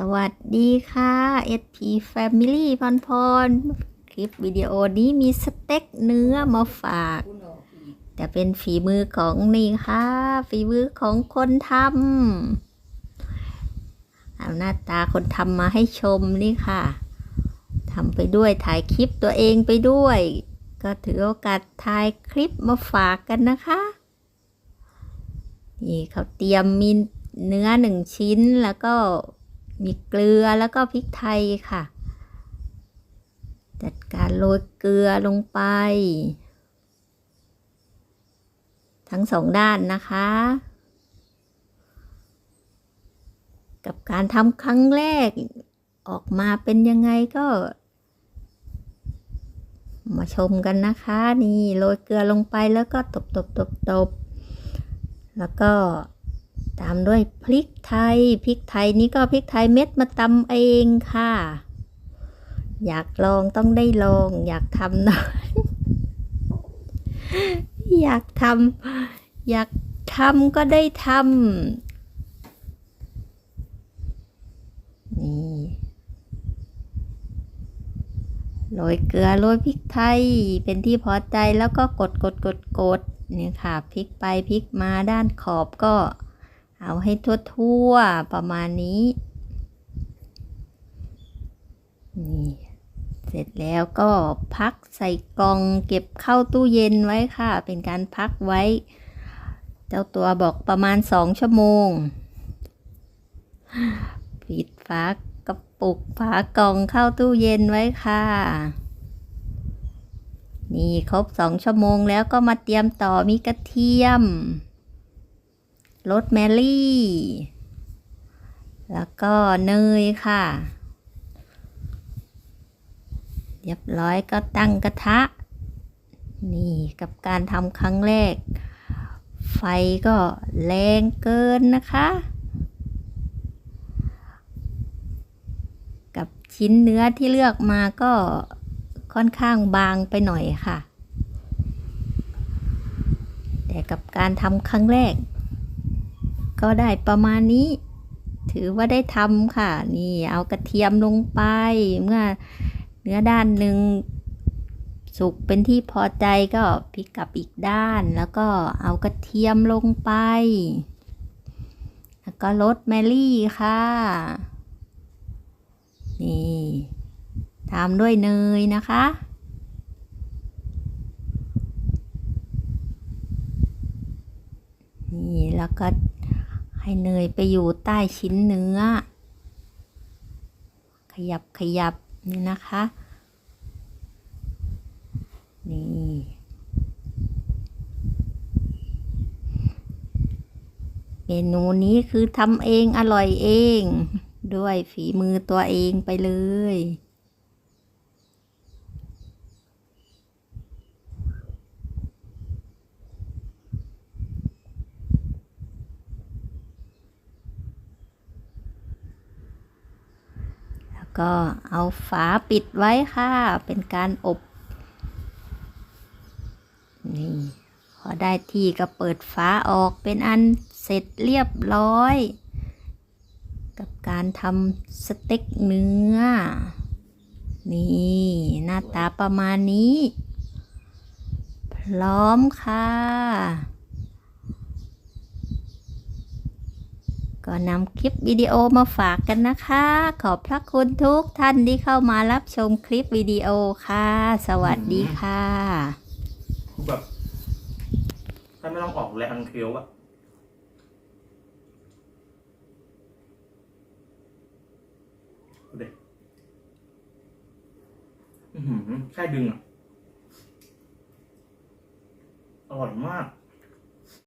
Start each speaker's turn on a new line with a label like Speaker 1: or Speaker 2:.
Speaker 1: สวัสดีค่ะ SP Family พรพร คลิปวิดีโอนี้มีสเต็กเนื้อมาฝาก แต่เป็นฝีมือของนี่ค่ะ ฝีมือของคนทำเอาหน้าตาคนทำมาให้ชมนี่ค่ะทำไปด้วยถ่ายคลิปตัวเองไปด้วย ก็ถือโอกาสถ่ายคลิปมาฝากกันนะคะ นี่เขาเตรียมมีเนื้อหนึ่งชิ้นแล้วก็ มีเกลือแล้วก็พริกไทยค่ะ จัดการโรยเกลือลงไป ทั้งสองด้านนะคะ กับการทำครั้งแรกออกมาเป็นยังไงก็ มาชมกันนะคะ นี่โรยเกลือลงไปแล้วก็ตบตบตบตบแล้วก็ ตามด้วยพริกไทย พริกไทยนี่ก็พริกไทยเม็ดมาตำเองค่ะ อยากลองต้องได้ลอง อยากทำหน่อย อยากทำอยากทำก็ได้ทำนี่โรยเกลือโรยพริกไทยเป็นที่พอใจแล้วก็กดกดกดกดเนี่ยค่ะพลิกไปพลิกมาด้านขอบก็ เอาให้ทั่วๆประมาณนี้ นี่ เสร็จแล้วก็พักใส่กล่องเก็บเข้าตู้เย็นไว้ค่ะ เป็นการพักไว้ เจ้าตัวบอกประมาณสองชั่วโมง ปิดฝากระปุกฝากล่องเข้าตู้เย็นไว้ค่ะนี่ครบสองชั่วโมงแล้วก็มาเตรียมต่อมีกระเทียม โรสแมรี่ แล้วก็เนยค่ะ เรียบร้อยก็ตั้งกระทะ นี่กับการทำครั้งแรก ไฟก็แรงเกินนะคะ กับชิ้นเนื้อที่เลือกมาก็ค่อนข้างบางไปหน่อยค่ะ แต่กับการทำครั้งแรก ก็ได้ประมาณนี้ ถือว่าได้ทำค่ะ นี่เอากระเทียมลงไป เมื่อเนื้อด้านหนึ่งสุกเป็นที่พอใจก็พลิกกลับอีกด้าน แล้วก็เอากระเทียมลงไป แล้วก็รสแมรี่ค่ะ นี่ตามด้วยเนยนะคะนี่แล้วก็ ให้เนยไปอยู่ใต้ชิ้นเนื้อ ขยับขยับนี่นะคะ นี่เมนูนี้คือทำเองอร่อยเอง ด้วยฝีมือตัวเองไปเลย ก็เอาฝาปิดไว้ค่ะ เป็นการอบ นี่ พอได้ที่ก็เปิดฝาออกเป็นอันเสร็จเรียบร้อย กับการทำสเต็กเนื้อ นี่หน้าตาประมาณนี้ พร้อมค่ะ ก็นำคลิปวิดีโอมาฝากกันนะคะ ขอบพระคุณทุกท่านที่เข้ามารับชมคลิปวิดีโอค่ะ สวัสดีค่ะ
Speaker 2: แบบถ้าไม่ต้องออกแรงเคี้ยวอะดูดิอือหือแค่ดึงอะอร่อยมาก